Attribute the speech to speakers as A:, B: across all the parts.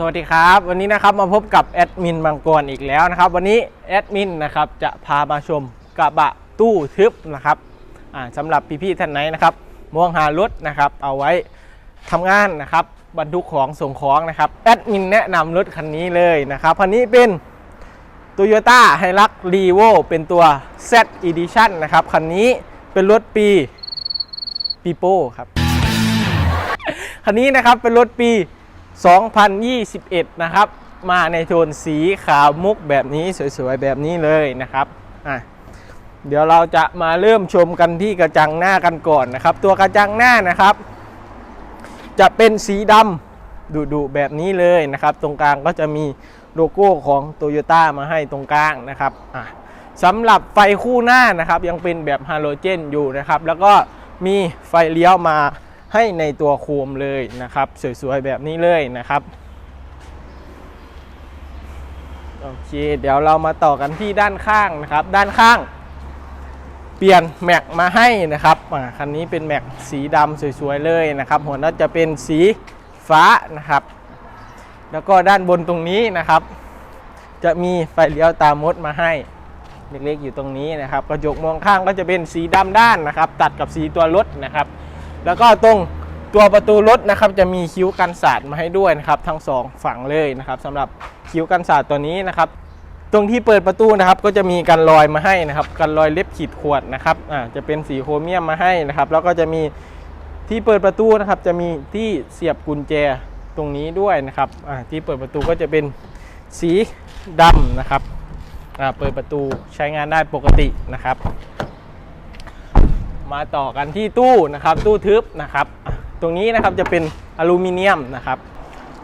A: สวัสดีครับ วันนี้นะครับมาพบกับแอดมินบางกรอีกแล้วนะครับ วันนี้แอดมินนะครับจะพามาชมกระบะตู้ทึบนะครับอ่าสำหรับพี่ๆท่านไหนนะครับมองหารถนะครับเอาไว้ทำงานนะครับบรรทุกของส่งของนะครับแอดมินแนะนำรถคันนี้เลยนะครับคันนี้เป็น Toyota h i l u x r e v o เป็นตัว Z Edition นะครับคันนี้เป็นรถปีปีโป้ครับคันนี้นะครับเป็นรถปี 2021 นะครับ มาในโทนสีขาวมุกแบบนี้สวยๆ แบบนี้เลยนะครับอะเดี๋ยวเราจะมาเริ่มชมกันที่กระจังหน้ากันก่อนนะครับ ตัวกระจังหน้านะครับ จะเป็นสีดำดุๆแบบนี้เลยนะครับ ตรงกลางก็จะมีโลโก้ของ t o y ยต้มาให้ตรงกลางนะครับอะสำหรับไฟคู่หน้านะครับ ยังเป็นแบบฮาโลเจนอยู่นะครับ แล้วก็มีไฟเลี้ยวมา ให้ในตัวโคมเลยนะครับ สวยๆแบบนี้เลยนะครับโอเคเดี๋ยวเรามาต่อกันที่ด้านข้างนะครับ ด้านข้าง เปลี่ยนแม็กมาให้นะครับคันนี้เป็นแม็กสีดำสวยๆเลยนะครับ หัวน็อตจะเป็นสีฟ้านะครับ แล้วก็ด้านบนตรงนี้นะครับ จะมีไฟเลี้ยวตามมดมาให้เล็กๆอยู่ตรงนี้นะครับ กระจกมองข้างก็จะเป็นสีดำด้านนะครับ ตัดกับสีตัวรถนะครับ แล้วก็ตรงตัวประตูรถนะครับจะมีคิ้วกันสาดมาให้ด้วยนะครับทั้งสองฝั่งเลยนะครับสำหรับคิ้วกันสาดตัวนี้นะครับตรงที่เปิดประตูนะครับก็จะมีกันรอยมาให้นะครับกันรอยเล็บขีดขวนนะครับอ่าจะเป็นสีโครเมียมมาให้นะครับ แล้วก็จะมีที่เปิดประตูนะครับจะมีที่เสียบกุญแจตรงนี้ด้วยนะครับอ่าที่เปิดประตูก็จะเป็นสีดำนะครับอ่าเปิดประตูใช้งานได้ปกตินะครับ มาต่อกันที่ตู้นะครับตู้ทึบนะครับ ตรงนี้นะครับจะเป็นอลูมิเนียมนะครับ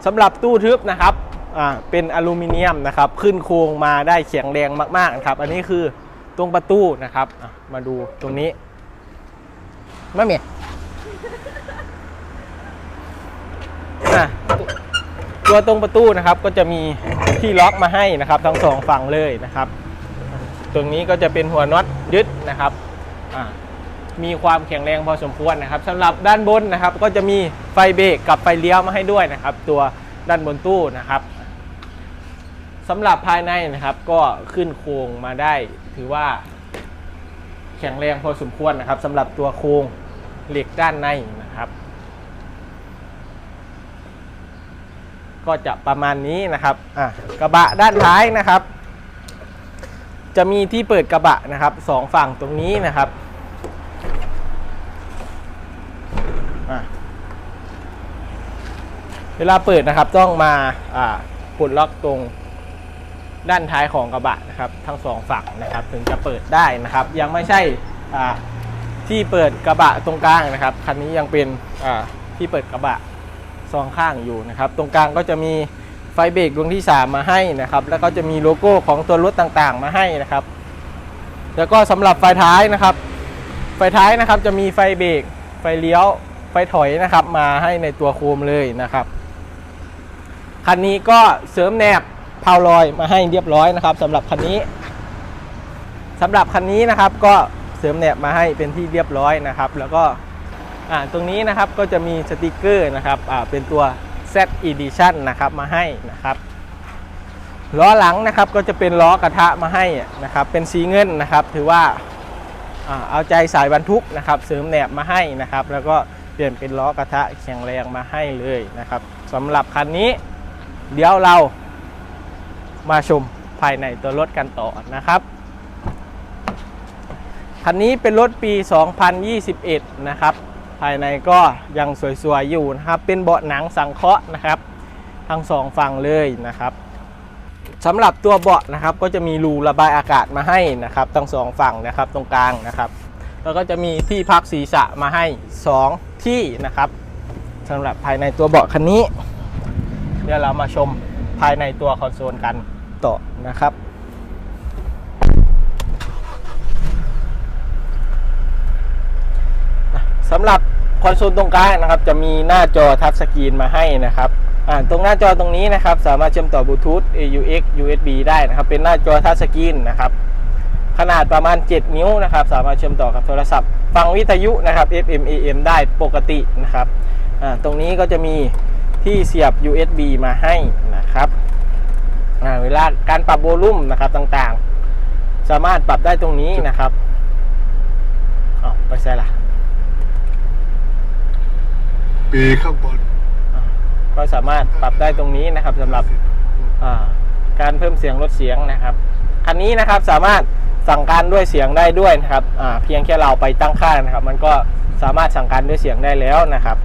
A: สำหรับตู้ทึบนะครับอ่าเป็นอลูมิเนียมนะครับ ขึ้นโครงมาได้แข็งแรงมากๆครับ อันนี้คือตรงประตูนะครับมาดูตรงนี้มะเมียตัวตรงประตูนะครับก็จะมีที่ล็อกมาให้นะครับ ทั้งสองฝั่งเลยนะครับ ตรงนี้ก็จะเป็นหัวน็อตยึดนะครับอ่า มีความแข็งแรงพอสมควรนะครับสำหรับด้านบนนะครับ ก็จะมีไฟเบรกกับไฟเลี้ยวมาให้ด้วยนะครับ ตัวด้านบนตู้นะครับสำหรับภายในนะครับก็ขึ้นโครงมาได้ถือว่า แข็งแรงพอสมควรนะครับสำหรับตัวโครงเหล็กด้านในนะครับ ก็จะประมาณนี้นะครับอะกระบะด้านท้ายนะครับ จะมีที่เปิดกระบะนะครับสองฝั่งตรงนี้นะครับ อะ เวลาเปิดนะครับต้องมาอ่าปลดล็อกตรงด้านท้ายของกระบะนะครับ ทั้งสองฝั่งนะครับ ถึงจะเปิดได้นะครับ ยังไม่ใช่ที่เปิดกระบะตรงกลางนะครับคันนี้ยังเป็นที่เปิดกระบะสองข้างอยู่นะครับ ตรงกลางก็จะมีไฟเบรกดวงที่ 3 มาให้นะครับ แล้วก็จะมีโลโก้ของตัวรถต่างๆ มาให้นะครับ แล้วก็สำหรับไฟท้ายนะครับ ไฟท้ายนะครับจะมีไฟเบรกไฟเลี้ยวไฟถอยนะครับ มาให้ในตัวโคมเลยนะครับ คันนี้ก็เสริมแนบพาวลอยมาให้เรียบร้อยนะครับสำหรับคันนี้สำหรับคันนี้นะครับก็เสริมแนบมาให้เป็นที่เรียบร้อยนะครับ แล้วก็ตรงนี้นะครับก็จะมีสติกเกอร์นะครับเป็นตัว Z Edition นะครับมาให้นะครับล้อหลังนะครับก็จะเป็นล้อกระทะมาให้นะครับเป็นสีเงินนะครับ ถือว่าเอาใจสายบรรทุกนะครับ เสริมแหนบมาให้นะครับ แล้วก็เปลี่ยนเป็นล้อกระทะแข็งแรงมาให้เลยนะครับสำหรับคันนี้ เดี๋ยวเรามาชมภายในตัวรถกันต่อนะครับ คันนี้เป็นรถปี 2021 นะครับ ภายในก็ยังสวยๆอยู่นะครับ เป็นเบาะหนังสังเคราะห์นะครับ ทั้งสองฝั่งเลยนะครับสำหรับตัวเบาะนะครับก็จะมีรูระบายอากาศมาให้นะครับทั้งสองฝั่งนะครับตรงกลางนะครับ แล้วก็จะมีที่พักศีรษะมาให้ 2 ที่นะครับสำหรับภายในตัวเบาะคันนี้ เดี๋ยวเรามาชมภายในตัวคอนโซลกันต่อนะครับ สำหรับคอนโซลตรงกลางนะครับ จะมีหน้าจอทัชสกรีนมาให้นะครับอ่าตรงหน้าจอตรงนี้นะครับ สามารถเชื่อมต่อบลูทูธ AUX USB ได้นะครับ เป็นหน้าจอทัชสกรีนนะครับ ขนาดประมาณ 7 นิ้วนะครับ สามารถเชื่อมต่อกับโทรศัพท์ ฟังวิทยุนะครับ FM AM ได้ปกตินะครับอ่าตรงนี้ก็จะมี ที่เสียบ USB มาให้นะครับอ่าเวลาการปรับโวลูมนะครับต่างๆ สามารถปรับได้ตรงนี้นะครับอ๋อไปใช่ละ
B: ปีข้างบน
A: ก็สามารถปรับได้ตรงนี้นะครับสำหรับอ่าการเพิ่มเสียงลดเสียงนะครับคันนี้นะครับสามารถสั่งการด้วยเสียงได้ด้วยนะครับอ่าเพียงแค่เราไปตั้งค่านะครับ มันก็สามารถสั่งการด้วยเสียงได้แล้วนะครับ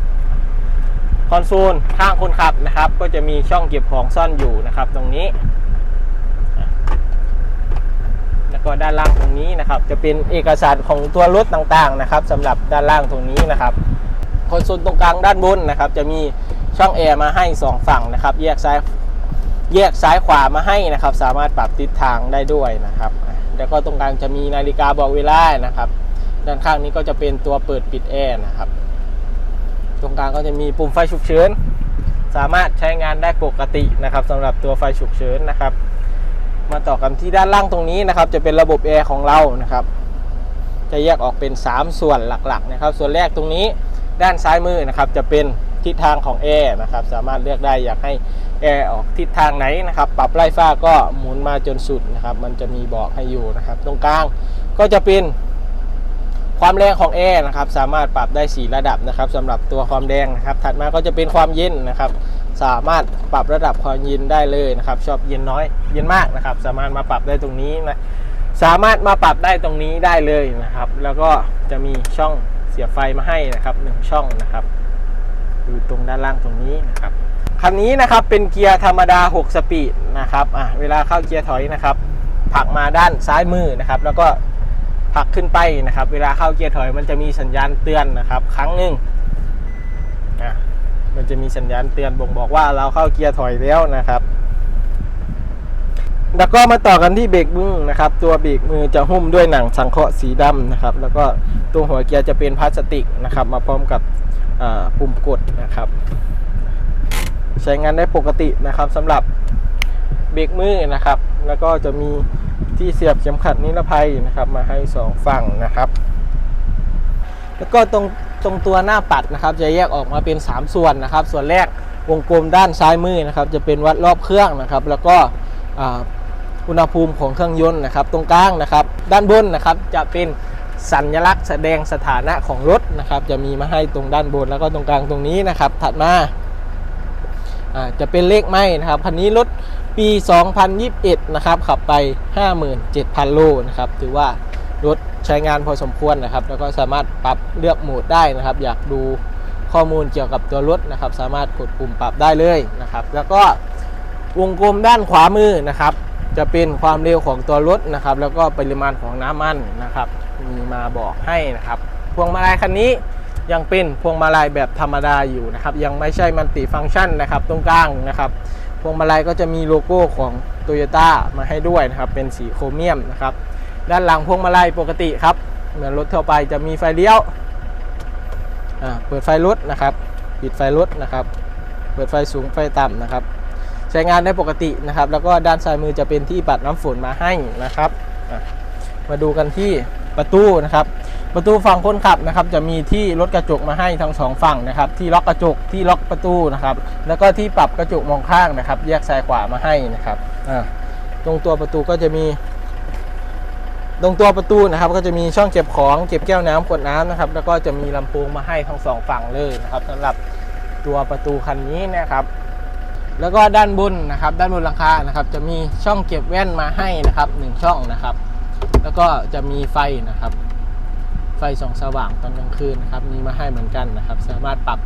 A: คอนโซลข้างคนขับนะครับ ก็จะมีช่องเก็บของซ่อนอยู่นะครับ ตรงนี้ แล้วก็ด้านล่างตรงนี้นะครับ จะเป็นเอกสารของตัวรถต่างๆนะครับสำหรับด้านล่างตรงนี้นะครับคอนโซลตรงกลางด้านบนนะครับ จะมีช่องแอร์มาให้ 2 ฝั่งนะครับ แยกซ้ายแยกซ้ายขวามาให้นะครับ สามารถปรับทิศทางได้ด้วยนะครับแล้วก็ตรงกลางจะมีนาฬิกาบอกเวลานะครับ ด้านข้างนี้ก็จะเป็นตัวเปิดปิดแอร์นะครับ ตรงกลางก็จะมีปุ่มไฟฉุกเฉินสามารถใช้งานได้ปกตินะครับสำหรับตัวไฟฉุกเฉินนะครับ มาต่อกันที่ด้านล่างตรงนี้นะครับ จะเป็นระบบแอร์ของเรานะครับ จะแยกออกเป็น 3 ส่วนหลักๆนะครับ ส่วนแรกตรงนี้ด้านซ้ายมือนะครับ จะเป็นทิศทางของแอร์นะครับ สามารถเลือกได้อยากให้แอร์ออกทิศทางไหนนะครับ ปรับไล่ฟ้าก็หมุนมาจนสุดนะครับ มันจะมีบอกให้อยู่นะครับ ตรงกลางก็จะเป็น ความแรงของแอร์นะครับสามารถปรับได้ 4 ระดับนะครับสำหรับตัวความแรงนะครับ ถัดมาก็จะเป็นความเย็นนะครับ สามารถปรับระดับความเย็นได้เลยนะครับ ชอบเย็นน้อยเย็นมากนะครับ สามารถมาปรับได้ตรงนี้นะสามารถมาปรับได้ตรงนี้ได้เลยนะครับ แล้วก็จะมีช่องเสียบไฟมาให้นะครับหนึ่งช่องนะครับอยู่ตรงด้านล่างตรงนี้นะครับคันนี้นะครับเป็นเกียร์ธรรมดา 6 สปีดนะครับอะเวลาเข้าเกียร์ถอยนะครับผลักมาด้านซ้ายมือนะครับ แล้วก็ ผลักขึ้นไปนะครับ เวลาเข้าเกียร์ถอยมันจะมีสัญญาณเตือนนะครับ ครั้งหนึ่งอะมันจะมีสัญญาณเตือนบ่งบอกว่าเราเข้าเกียร์ถอยแล้วนะครับ แล้วก็มาต่อกันที่เบรกมือนะครับ ตัวเบรกมือจะหุ้มด้วยหนังสังเคราะห์สีดำนะครับ แล้วก็ตัวหัวเกียร์จะเป็นพลาสติกนะครับ มาพร้อมกับปุ่มกดนะครับ ใช้งานได้ปกตินะครับสำหรับเบรกมือนะครับ แล้วก็จะมี ที่เสียบเข็มขัดนิรภัยนะครับ มาให้สองฝั่งนะครับ แล้วก็ตรงตรงตัวหน้าปัดนะครับ จะแยกออกมาเป็น 3 ส่วนนะครับ ส่วนแรกวงกลมด้านซ้ายมือนะครับ จะเป็นวัดรอบเครื่องนะครับ แล้วก็อุณหภูมิของเครื่องยนต์นะครับ ตรงกลางนะครับ ด้านบนนะครับจะเป็นสัญลักษณ์แสดงสถานะของรถนะครับ จะมีมาให้ตรงด้านบนแล้วก็ตรงกลางตรงนี้นะครับ ถัดมาอ่าจะเป็นเลขไม้นะครับคันนี้รถ ปี 2021 นะครับ ขับไป 57,000 โลนะครับ ถือว่ารถใช้งานพอสมควรนะครับ แล้วก็สามารถปรับเลือกโหมดได้นะครับ อยากดูข้อมูลเกี่ยวกับตัวรถนะครับ สามารถกดปุ่มปรับได้เลยนะครับ แล้วก็วงกลมด้านขวามือนะครับ จะเป็นความเร็วของตัวรถนะครับ แล้วก็ปริมาณของน้ำมันนะครับ มีมาบอกให้นะครับ พวงมาลัยคันนี้ยังเป็นพวงมาลัยแบบธรรมดาอยู่นะครับ ยังไม่ใช่มันติฟังก์ชันนะครับ ตรงกลางนะครับ พวงมาลัยก็จะมีโลโก้ของ t o y ยต้มาให้ด้วยนะครับเป็นสีโครเมียมนะครับด้านหลังพวงมาลัยปกติครับ เหมือนรถทั่วไปจะมีไฟเลี้ยวอ่าเปิดไฟรถนะครับปิดไฟรถนะครับ เปิดไฟสูงไฟต่ำนะครับ ใช้งานได้ปกตินะครับ แล้วก็ด้านซ้ายมือจะเป็นที่ปัดน้ำฝนมาให้นะครับ มาดูกันที่ประตูนะครับ ประตูฝั่งคนขับนะครับจะมีที่ลดกระจกมาให้ทั้งสองฝั่งนะครับที่ล็อกกระจกที่ล็อกประตูนะครับแล้วก็ที่ปรับกระจกมองข้างนะครับ แยกซ้ายขวามาให้นะครับตรงตัวประตูก็จะมี ตรงตัวประตูนะครับ ก็จะมีช่องเก็บของเก็บแก้วน้ำขวดน้ำนะครับ แล้วก็จะมีลำโพงมาให้ทั้งสองฝั่งเลยนะครับสำหรับตัวประตูคันนี้นะครับ แล้วก็ด้านบนนะครับ ด้านบนหลังคานะครับ จะมีช่องเก็บแว่นมาให้นะครับหนึ่งช่องนะครับ แล้วก็จะมีไฟนะครับ ไฟส่องสว่างตอนกลางคืนนะครับมีมาให้เหมือนกันนะครับ สามารถปรับ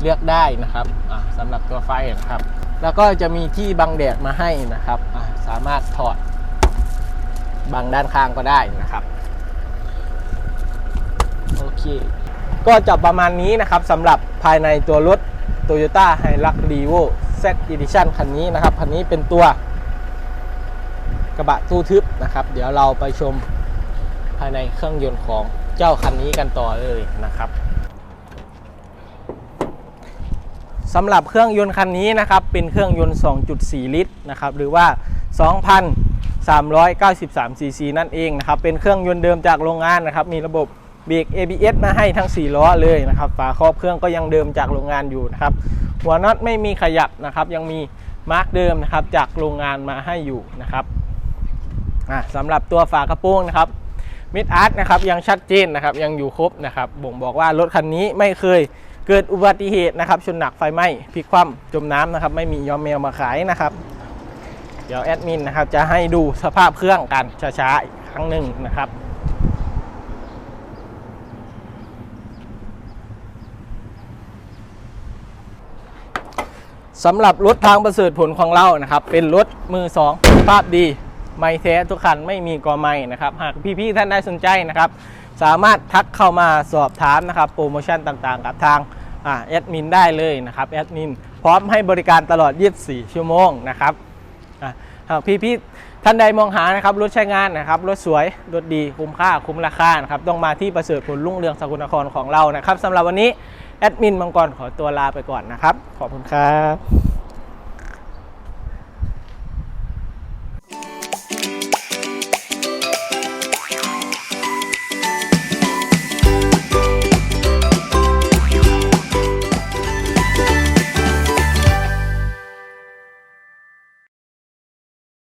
A: เลือกได้นะครับอ่าสำหรับตัวไฟนะครับ แล้วก็จะมีที่บังแดดมาให้นะครับสามารถถอดบังด้านข้างก็ได้นะครับโอเคก็จะประมาณนี้นะครับสำหรับภายในตัวรถ Toyota Hilux Revo Z Edition คันนี้นะครับ คันนี้เป็นตัวกระบะตู้ทึบนะครับ เดี๋ยวเราไปชมภายในเครื่องยนต์ของ เจ้าคันนี้กันต่อเลยนะครับสำหรับเครื่องยนต์คันนี้นะครับเป็นเครื่องยนต์ 2.4 ลิตรนะครับหรือว่า 2,393 ซีซีนั่นเองนะครับเป็นเครื่องยนต์เดิมจากโรงงานนะครับมีระบบเบรก ABS มาให้ทั้ง 4 ล้อเลยนะครับฝาครอบเครื่องก็ยังเดิมจากโรงงานอยู่นะครับหัวน็อตไม่มีขยับนะครับยังมีมาร์กเดิมนะครับจากโรงงานมาให้อยู่นะครับสำหรับตัวฝากระโปรงนะครับ มิดอาร์ตนะครับยังชัดเจนนะครับยังอยู่ครบนะครับบ่งบอกว่ารถคันนี้ไม่เคยเกิดอุบัติเหตุนะครับชนหนักไฟไหม้พลิกคว่ำจมน้ำนะครับไม่มียอมแมวมาขายนะครับ เดี๋ยวแอดมินนะครับจะให้ดูสภาพเครื่องกันช้าๆอีกครั้งหนึ่งนะครับสำหรับรถทางประเสริฐผลของเรานะครับ เป็นรถมือสองสภาพดี ไม่แท้ทุกคันไม่มีกอไม่นะครับหากพี่ๆท่านได้สนใจนะครับ สามารถทักเข้ามาสอบถามนะครับโปรโมชั่นต่างๆ กับทางแอดมินได้เลยนะครับแอดมินพร้อมให้บริการตลอด 24 ชั่วโมงนะครับหากพี่ๆท่านใดมองหานะครับรถใช้งานนะครับรถสวยรถดีคุ้มค่าคุ้มราคานะครับต้องมาที่ประเสริฐผลรุ่งเรืองสกุลนครของเรานะครับสำหรับวันนี้แอดมินมังกรขอตัวลาไปก่อนนะครับ ขอบคุณครับ